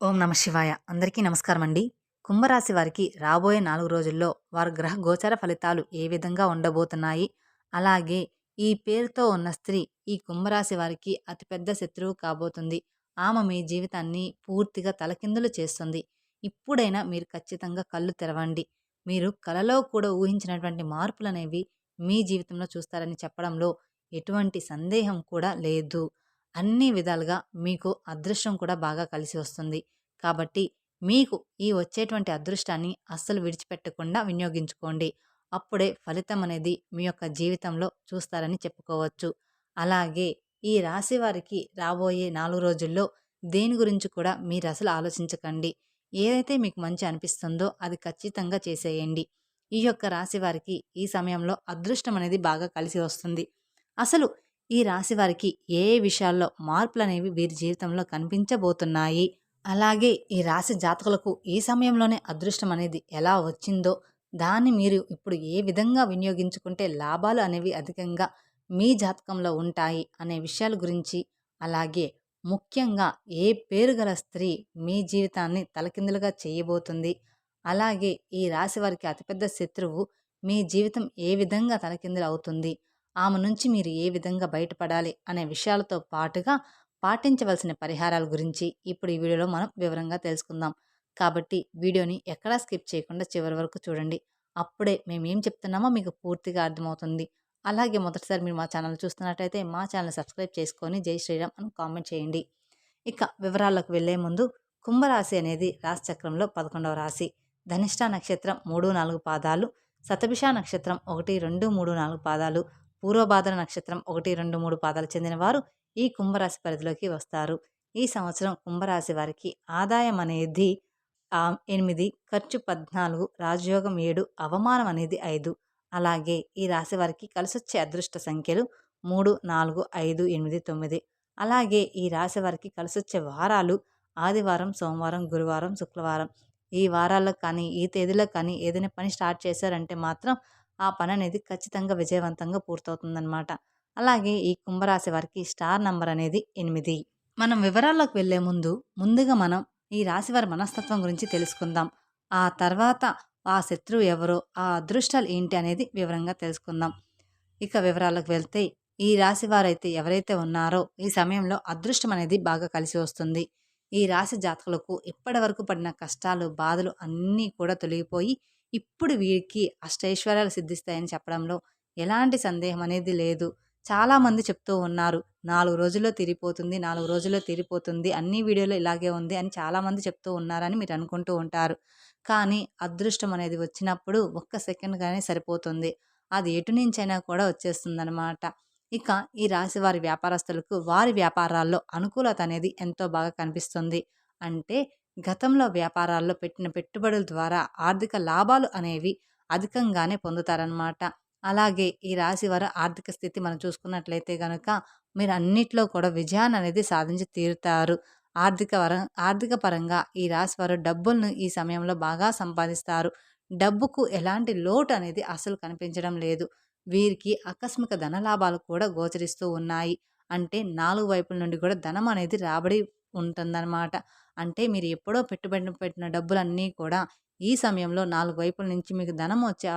ఓం నమ శివాయ. అందరికీ నమస్కారం అండి కుంభరాశి వారికి రాబోయే నాలుగు రోజుల్లో వారి గ్రహ గోచర ఫలితాలు ఏ విధంగా ఉండబోతున్నాయి? అలాగే ఈ పేరుతో ఉన్న స్త్రీ ఈ కుంభరాశి వారికి అతిపెద్ద శత్రువు కాబోతుంది. ఆమె మీ జీవితాన్ని పూర్తిగా తలకిందులు చేస్తుంది. ఇప్పుడైనా మీరు ఖచ్చితంగా కళ్ళు తెరవండి. మీరు కలలో కూడా ఊహించినటువంటి మార్పులు అనేవి మీ జీవితంలో చూస్తారని చెప్పడంలో ఎటువంటి సందేహం కూడా లేదు. అన్ని విధాలుగా మీకు అదృష్టం కూడా బాగా కలిసి వస్తుంది. కాబట్టి మీకు ఈ వచ్చేటువంటి అదృష్టాన్ని అస్సలు విడిచిపెట్టకుండా వినియోగించుకోండి. అప్పుడే ఫలితం అనేది మీ యొక్క జీవితంలో చూస్తారని చెప్పుకోవచ్చు. అలాగే ఈ రాశి వారికి రాబోయే నాలుగు రోజుల్లో దేని గురించి కూడా మీరు అసలు ఆలోచించకండి. ఏదైతే మీకు మంచి అనిపిస్తుందో అది ఖచ్చితంగా చేసేయండి. ఈ యొక్క రాశి వారికి ఈ సమయంలో అదృష్టం అనేది బాగా కలిసి వస్తుంది. అసలు ఈ రాశి వారికి ఏ ఏ విషయాల్లో మార్పులు అనేవి వీరి జీవితంలో కనిపించబోతున్నాయి? అలాగే ఈ రాశి జాతకులకు ఈ సమయంలోనే అదృష్టం అనేది ఎలా వచ్చిందో దాన్ని మీరు ఇప్పుడు ఏ విధంగా వినియోగించుకుంటే లాభాలు అనేవి అధికంగా మీ జాతకంలో ఉంటాయి అనే విషయాల గురించి అలాగే ముఖ్యంగా ఏ పేరు గల స్త్రీ మీ జీవితాన్ని తలకిందులుగా చేయబోతుంది అలాగే ఈ రాశి వారికి అతిపెద్ద శత్రువు మీ జీవితం ఏ విధంగా తలకిందులు అవుతుంది ఆమె నుంచి మీరు ఏ విధంగా బయటపడాలి అనే విషయాలతో పాటుగా పాటించవలసిన పరిహారాల గురించి ఇప్పుడు ఈ వీడియోలో మనం వివరంగా తెలుసుకుందాం. కాబట్టి వీడియోని ఎక్కడా స్కిప్ చేయకుండా చివరి వరకు చూడండి. అప్పుడే మేము ఏం చెప్తున్నామో మీకు పూర్తిగా అర్థమవుతుంది. అలాగే మొదటిసారి మీరు మా ఛానల్ చూస్తున్నట్టయితే మా ఛానల్ సబ్స్క్రైబ్ చేసుకొని జై శ్రీరామ్ అని కామెంట్ చేయండి. ఇక వివరాలకు వెళ్ళే ముందు కుంభరాశి అనేది రాశి చక్రంలో పదకొండవ రాశి. ధనిష్ట నక్షత్రం మూడు నాలుగు పాదాలు సతభిష నక్షత్రం ఒకటి రెండు మూడు నాలుగు పాదాలు. పూర్వభాద్ర నక్షత్రం ఒకటి రెండు మూడు పాదాలు చెందిన వారు ఈ కుంభరాశి పరిధిలోకి వస్తారు. ఈ సంవత్సరం కుంభరాశి వారికి ఆదాయం అనేది ఎనిమిది ఖర్చు పద్నాలుగు రాజయోగం ఏడు అవమానం అనేది ఐదు. అలాగే ఈ రాశి వారికి కలిసొచ్చే అదృష్ట సంఖ్యలు మూడు నాలుగు ఐదు ఎనిమిది తొమ్మిది. అలాగే ఈ రాశి వారికి కలిసొచ్చే వారాలు ఆదివారం సోమవారం గురువారం శుక్రవారం. ఈ వారాల్లో కానీ ఈ తేదీలో కానీ ఏదైనా పని స్టార్ట్ చేశారంటే మాత్రం ఆ పని అనేది ఖచ్చితంగా విజయవంతంగా పూర్తవుతుందన్నమాట అలాగే ఈ కుంభరాశి వారికి స్టార్ నంబర్ అనేది ఎనిమిది. మనం వివరాల్లోకి వెళ్ళే ముందు ముందుగా మనం ఈ రాశి వారి మనస్తత్వం గురించి తెలుసుకుందాం. ఆ తర్వాత ఆ శత్రువు ఎవరో ఆ అదృష్టాలు ఏంటి అనేది వివరంగా తెలుసుకుందాం. ఇక వివరాలకు వెళ్తే ఈ రాశి వారైతే ఎవరైతే ఉన్నారో ఈ సమయంలో అదృష్టం అనేది బాగా కలిసి వస్తుంది. ఈ రాశి జాతకులకు ఇప్పటి వరకు పడిన కష్టాలు బాధలు అన్నీ కూడా తొలగిపోయి ఇప్పుడు వీరికి అష్టైశ్వర్యాలు సిద్ధిస్తాయని చెప్పడంలో ఎలాంటి సందేహం అనేది లేదు. చాలామంది చెప్తూ ఉన్నారు నాలుగు రోజుల్లో తీరిపోతుంది నాలుగు రోజుల్లో తీరిపోతుంది అన్ని వీడియోలో ఇలాగే ఉంది అని చాలామంది చెప్తూ ఉన్నారని మీరు అనుకుంటూ ఉంటారు. కానీ అదృష్టం అనేది వచ్చినప్పుడు ఒక్క సెకండ్ కానీ సరిపోతుంది. అది ఎటు నుంచైనా కూడా వచ్చేస్తుందన్నమాట. ఇక ఈ రాశి వారి వ్యాపారస్తులకు వారి వ్యాపారాల్లో అనుకూలత అనేది ఎంతో బాగా కనిపిస్తుంది. అంటే గతంలో వ్యాపారాల్లో పెట్టిన పెట్టుబడుల ద్వారా ఆర్థిక లాభాలు అనేవి అధికంగానే పొందుతారనమాట అలాగే ఈ రాశి వారి ఆర్థిక స్థితి మనం చూసుకున్నట్లయితే కనుక మీరు అన్నిట్లో కూడా విజయాన్ని అనేది సాధించి తీరుతారు. ఆర్థిక వర ఆర్థిక పరంగా ఈ రాశి వారు డబ్బులను ఈ సమయంలో బాగా సంపాదిస్తారు. డబ్బుకు ఎలాంటి లోటు అనేది అసలు కనిపించడం లేదు. వీరికి ఆకస్మిక ధన లాభాలు కూడా గోచరిస్తూ ఉన్నాయి. అంటే నాలుగు వైపుల నుండి కూడా ధనం అనేది రాబడి ఉంటుందన్నమాట. అంటే మీరు ఎప్పుడో పెట్టుబడి పెట్టిన డబ్బులన్నీ కూడా ఈ సమయంలో నాలుగు వైపుల నుంచి మీకు ధనం వచ్చే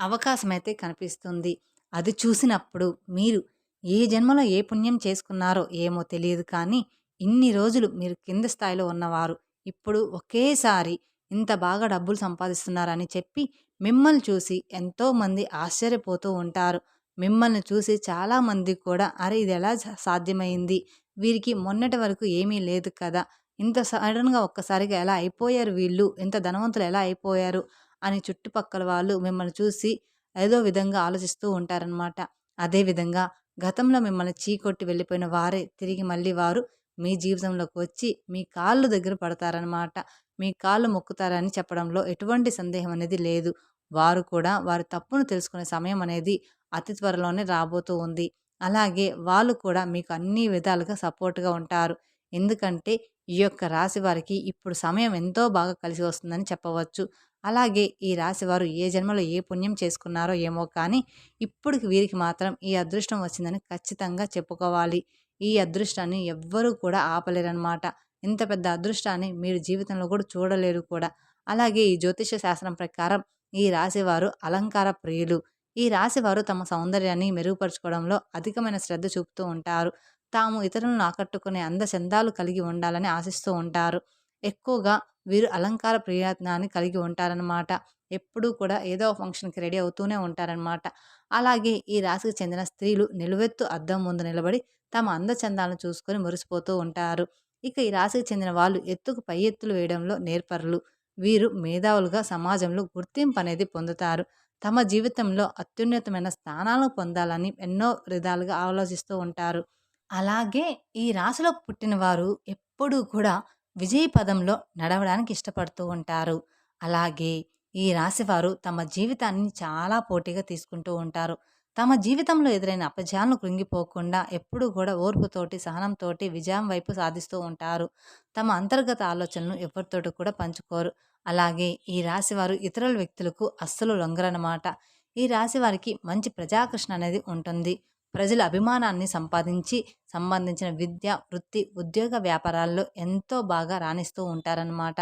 అవకాశం అయితే కనిపిస్తుంది. అది చూసినప్పుడు మీరు ఏ జన్మలో ఏ పుణ్యం చేసుకున్నారో ఏమో తెలియదు కానీ ఇన్ని రోజులు మీరు కింద స్థాయిలో ఉన్నవారు ఇప్పుడు ఒకేసారి ఇంత బాగా డబ్బులు సంపాదిస్తున్నారని చెప్పి మిమ్మల్ని చూసి ఎంతోమంది ఆశ్చర్యపోతూ ఉంటారు. మిమ్మల్ని చూసి చాలామంది కూడా అరే ఇది ఎలా సాధ్యమైంది? వీరికి మొన్నటి వరకు ఏమీ లేదు కదా! ఇంత సడన్గా ఒక్కసారిగా ఎలా అయిపోయారు వీళ్ళు? ఇంత ధనవంతులు ఎలా అయిపోయారు? అని చుట్టుపక్కల వాళ్ళు మిమ్మల్ని చూసి ఏదో విధంగా ఆలోచిస్తూ ఉంటారనమాట అదేవిధంగా గతంలో మిమ్మల్ని చీకొట్టి వెళ్ళిపోయిన వారే తిరిగి మళ్ళీ వారు మీ జీవితంలోకి వచ్చి మీ కాళ్ళు దగ్గర పడతారనమాట మీ కాళ్ళు మొక్కుతారని చెప్పడంలో ఎటువంటి సందేహం అనేది లేదు. వారు కూడా వారి తప్పును తెలుసుకునే సమయం అనేది అతి త్వరలోనే రాబోతూ ఉంది. అలాగే వాళ్ళు కూడా మీకు అన్ని విధాలుగా సపోర్ట్గా ఉంటారు. ఎందుకంటే ఈ యొక్క రాశి వారికి ఇప్పుడు సమయం ఎంతో బాగా కలిసి వస్తుందని చెప్పవచ్చు. అలాగే ఈ రాశి వారు ఏ జన్మలో ఏ పుణ్యం చేసుకున్నారో ఏమో కానీ ఇప్పటికి వీరికి మాత్రం ఈ అదృష్టం వచ్చిందని ఖచ్చితంగా చెప్పుకోవాలి. ఈ అదృష్టాన్ని ఎవ్వరూ కూడా ఆపలేరనమాట ఇంత పెద్ద అదృష్టాన్ని మీరు జీవితంలో కూడా చూడలేరు కూడా. అలాగే ఈ జ్యోతిష శాస్త్రం ప్రకారం ఈ రాశివారు అలంకార ప్రియులు. ఈ రాశివారు తమ సౌందర్యాన్ని మెరుగుపరుచుకోవడంలో అధికమైన శ్రద్ధ చూపుతూ ఉంటారు. తాము ఇతరులను ఆకట్టుకునే అందచందాలు కలిగి ఉండాలని ఆశిస్తూ ఉంటారు. ఎక్కువగా వీరు అలంకార ప్రయత్నాన్ని కలిగి ఉంటారనమాట ఎప్పుడూ కూడా ఏదో ఫంక్షన్కి రెడీ అవుతూనే ఉంటారనమాట అలాగే ఈ రాశికి చెందిన స్త్రీలు నిలువెత్తు అద్దం ముందు నిలబడి తమ అందచందాలను చూసుకొని మురిసిపోతూ ఉంటారు. ఇక ఈ రాశికి చెందిన వాళ్ళు ఎత్తుకు పై ఎత్తులు వేయడంలో నేర్పరులు. వీరు మేధావులుగా సమాజంలో గుర్తింపు అనేది పొందుతారు. తమ జీవితంలో అత్యున్నతమైన స్థానాలను పొందాలని ఎన్నో విధాలుగా ఆలోచిస్తూ ఉంటారు. అలాగే ఈ రాశిలో పుట్టిన వారు ఎప్పుడూ కూడా విజయ పదంలో నడవడానికి ఇష్టపడుతూ ఉంటారు. అలాగే ఈ రాశివారు తమ జీవితాన్ని చాలా పోటీగా తీసుకుంటూ ఉంటారు. తమ జీవితంలో ఎదురైన అపజయాలను కృంగిపోకుండా ఎప్పుడూ కూడా ఓర్పుతోటి సహనంతోటి విజయం వైపు సాధిస్తూ ఉంటారు. తమ అంతర్గత ఆలోచనలు ఎవరితోటి కూడా పంచుకోరు. అలాగే ఈ రాశి వారు ఇతరుల వ్యక్తులకు అస్సలు లొంగరనమాట ఈ రాశి వారికి మంచి ప్రజాకృష్ణ అనేది ఉంటుంది. ప్రజల అభిమానాన్ని సంపాదించి సంబంధించిన విద్య వృత్తి ఉద్యోగ వ్యాపారాల్లో ఎంతో బాగా రాణిస్తూ ఉంటారనమాట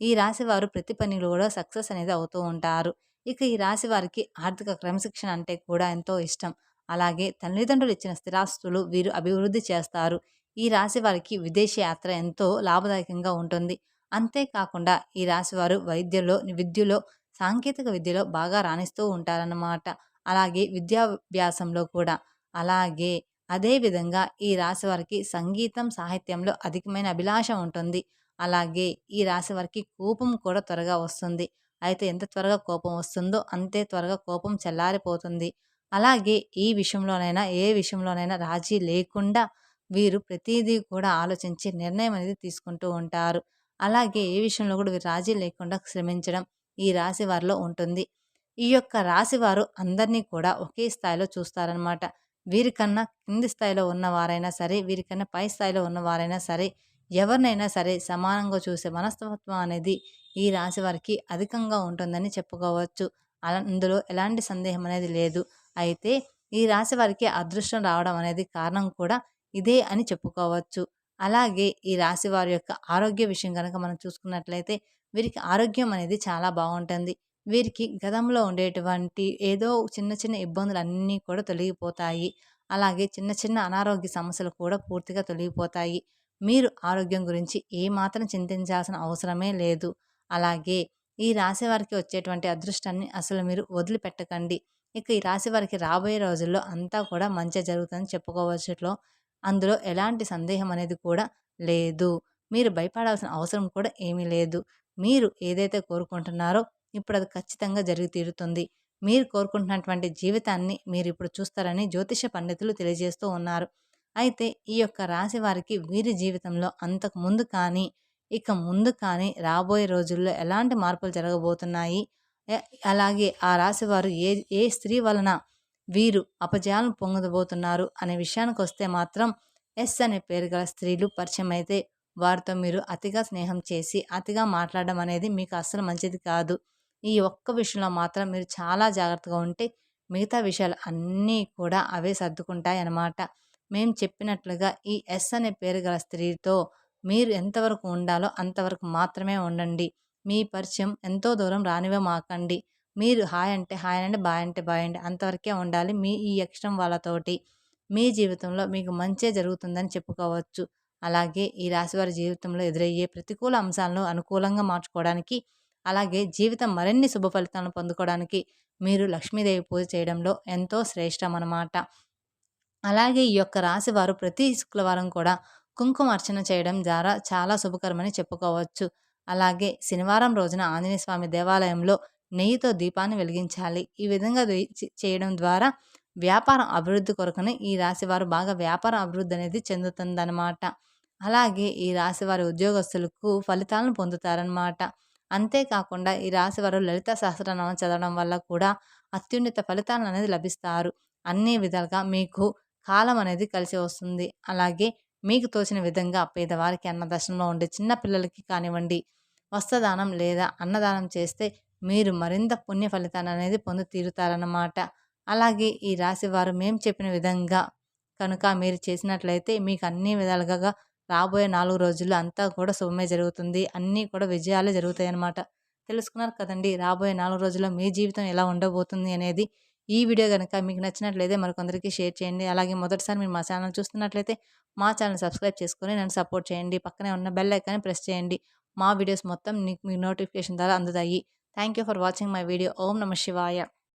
ఈ రాశి వారు ప్రతి పనిలో కూడా సక్సెస్ అనేది అవుతూ ఉంటారు. ఇక ఈ రాశి వారికి ఆర్థిక క్రమశిక్షణ అంటే కూడా ఎంతో ఇష్టం. అలాగే తల్లిదండ్రులు ఇచ్చిన స్థిరాస్తులు వీరు అభివృద్ధి చేస్తారు. ఈ రాశి వారికి విదేశీ యాత్ర ఎంతో లాభదాయకంగా ఉంటుంది. అంతేకాకుండా ఈ రాశి వారు వైద్యలో విద్యలో సాంకేతిక విద్యలో బాగా రాణిస్తూ ఉంటారన్నమాట. అలాగే విద్యాభ్యాసంలో కూడా. అలాగే అదేవిధంగా ఈ రాశి వారికి సంగీతం సాహిత్యంలో అధికమైన అభిలాష ఉంటుంది. అలాగే ఈ రాశి వారికి కోపం కూడా త్వరగా వస్తుంది. అయితే ఎంత త్వరగా కోపం వస్తుందో అంతే త్వరగా కోపం చల్లారిపోతుంది. అలాగే ఈ విషయంలోనైనా ఏ విషయంలోనైనా రాజీ లేకుండా వీరు ప్రతిదీ కూడా ఆలోచించి నిర్ణయం అనేది తీసుకుంటూ ఉంటారు. అలాగే ఏ విషయంలో కూడా వీరు రాజీ లేకుండా శ్రమించడం ఈ రాశి వారిలో ఉంటుంది. ఈ యొక్క రాశి వారు అందరినీ కూడా ఒకే స్థాయిలో చూస్తారనమాట వీరికన్నా కింది స్థాయిలో ఉన్నవారైనా సరే వీరికన్నా పై స్థాయిలో ఉన్నవారైనా సరే ఎవరినైనా సరే సమానంగా చూసే మనస్తత్వం అనేది ఈ రాశి వారికి అధికంగా ఉంటుందని చెప్పుకోవచ్చు. అలా అందులో ఎలాంటి సందేహం అనేది లేదు. అయితే ఈ రాశి వారికి అదృష్టం రావడం అనేది కారణం కూడా ఇదే అని చెప్పుకోవచ్చు. అలాగే ఈ రాశి వారి యొక్క ఆరోగ్య విషయం కనుక మనం చూసుకున్నట్లయితే వీరికి ఆరోగ్యం అనేది చాలా బాగుంటుంది. వీరికి గతంలో ఉండేటువంటి ఏదో చిన్న చిన్న ఇబ్బందులు అన్నీ కూడా తొలగిపోతాయి. అలాగే చిన్న చిన్న అనారోగ్య సమస్యలు కూడా పూర్తిగా తొలగిపోతాయి. మీరు ఆరోగ్యం గురించి ఏమాత్రం చింతించాల్సిన అవసరమే లేదు. అలాగే ఈ రాశి వారికి వచ్చేటువంటి అదృష్టాన్ని అసలు మీరు వదిలిపెట్టకండి. ఇక ఈ రాశి వారికి రాబోయే రోజుల్లో అంతా కూడా మంచి జరుగుతుందని చెప్పుకోవచ్చులో. అందులో ఎలాంటి సందేహం అనేది కూడా లేదు. మీరు భయపడాల్సిన అవసరం కూడా ఏమీ లేదు. మీరు ఏదైతే కోరుకుంటున్నారో ఇప్పుడు అది ఖచ్చితంగా జరిగి తీరుతుంది. మీరు కోరుకుంటున్నటువంటి జీవితాన్ని మీరు ఇప్పుడు చూస్తారని జ్యోతిష పండితులు తెలియజేస్తూ ఉన్నారు. అయితే ఈ యొక్క రాశి వారికి వీరి జీవితంలో అంతకు ముందు కానీ ఇక ముందు కానీ రాబోయే రోజుల్లో ఎలాంటి మార్పులు జరగబోతున్నాయి? అలాగే ఆ రాశి వారు ఏ ఏ స్త్రీ వలన వీరు అపజయాలను పొందబోతున్నారు అనే విషయానికి వస్తే మాత్రం ఎస్ అనే పేరు గల స్త్రీలు పరిచయం అయితే వారితో మీరు అతిగా స్నేహం చేసి అతిగా మాట్లాడడం అనేది మీకు అస్సలు మంచిది కాదు. ఈ ఒక్క విషయంలో మాత్రం మీరు చాలా జాగ్రత్తగా ఉంటే మిగతా విషయాలు అన్నీ కూడా అవే సర్దుకుంటాయి అన్నమాట మేము చెప్పినట్లుగా ఈ ఎస్ అనే పేరు గల స్త్రీతో మీరు ఎంతవరకు ఉండాలో అంతవరకు మాత్రమే ఉండండి. మీ పరిచయం ఎంతో దూరం రానివే మాకండి మీరు హాయ్ అంటే హాయ్ అండి బాయ్ అంటే బాయ్ అండి అంతవరకే ఉండాలి. మీ ఈ యక్షం వాళ్ళతోటి మీ జీవితంలో మీకు మంచే జరుగుతుందని చెప్పుకోవచ్చు. అలాగే ఈ రాశివారి జీవితంలో ఎదురయ్యే ప్రతికూల అంశాలను అనుకూలంగా మార్చుకోవడానికి అలాగే జీవితం మరిన్ని శుభ ఫలితాలను పొందుకోవడానికి మీరు లక్ష్మీదేవి పూజ చేయడంలో ఎంతో శ్రేష్టం అన్నమాట అలాగే ఈ యొక్క రాశి వారు ప్రతి శుక్రవారం కూడా కుంకుమ అర్చన చేయడం ద్వారా చాలా శుభకరమని చెప్పుకోవచ్చు. అలాగే శనివారం రోజున ఆంజనేయ స్వామి దేవాలయంలో నెయ్యితో దీపాన్ని వెలిగించాలి. ఈ విధంగా చేయడం ద్వారా వ్యాపారం అభివృద్ధి కొరకుని ఈ రాశి వారు బాగా వ్యాపార అభివృద్ధి అనేది చెందుతుందన్నమాట. అలాగే ఈ రాశి వారి ఉద్యోగస్తులకు ఫలితాలను పొందుతారనమాట అంతేకాకుండా ఈ రాశి వారు లలిత సహస్రనామం చదవడం వల్ల కూడా అత్యున్నత ఫలితాలను అనేది లభిస్తారు. అన్ని విధాలుగా మీకు కాలం అనేది కలిసి వస్తుంది. అలాగే మీకు తోచిన విధంగా పేదవారికి అన్నదర్శనంలో ఉండే చిన్న పిల్లలకి కానివ్వండి వస్త్రదానం లేదా అన్నదానం చేస్తే మీరు మరింత పుణ్య ఫలితాన్ని అనేది పొంది తీరుతారన్నమాట అలాగే ఈ రాశి వారు మేము చెప్పిన విధంగా కనుక మీరు చేసినట్లయితే మీకు అన్ని విధాలుగా రాబోయే నాలుగు రోజుల్లో అంతా కూడా శుభమే జరుగుతుంది. అన్నీ కూడా విజయాలే జరుగుతాయి అన్నమాట తెలుసుకున్నారు కదండి రాబోయే నాలుగు రోజుల్లో మీ జీవితం ఎలా ఉండబోతుంది అనేది. ఈ వీడియో కనుక మీకు నచ్చినట్లయితే మరికొందరికి షేర్ చేయండి. అలాగే మొదటిసారి మీరు మా ఛానల్ చూస్తున్నట్లయితే మా ఛానల్ సబ్స్క్రైబ్ చేసుకొని నన్ను సపోర్ట్ చేయండి. పక్కనే ఉన్న బెల్ ఐకాన్ని ప్రెస్ చేయండి. మా వీడియోస్ మొత్తం మీకు మీ నోటిఫికేషన్ ద్వారా అందుతాయి. Thank you for watching my video. Om Namah Shivaya.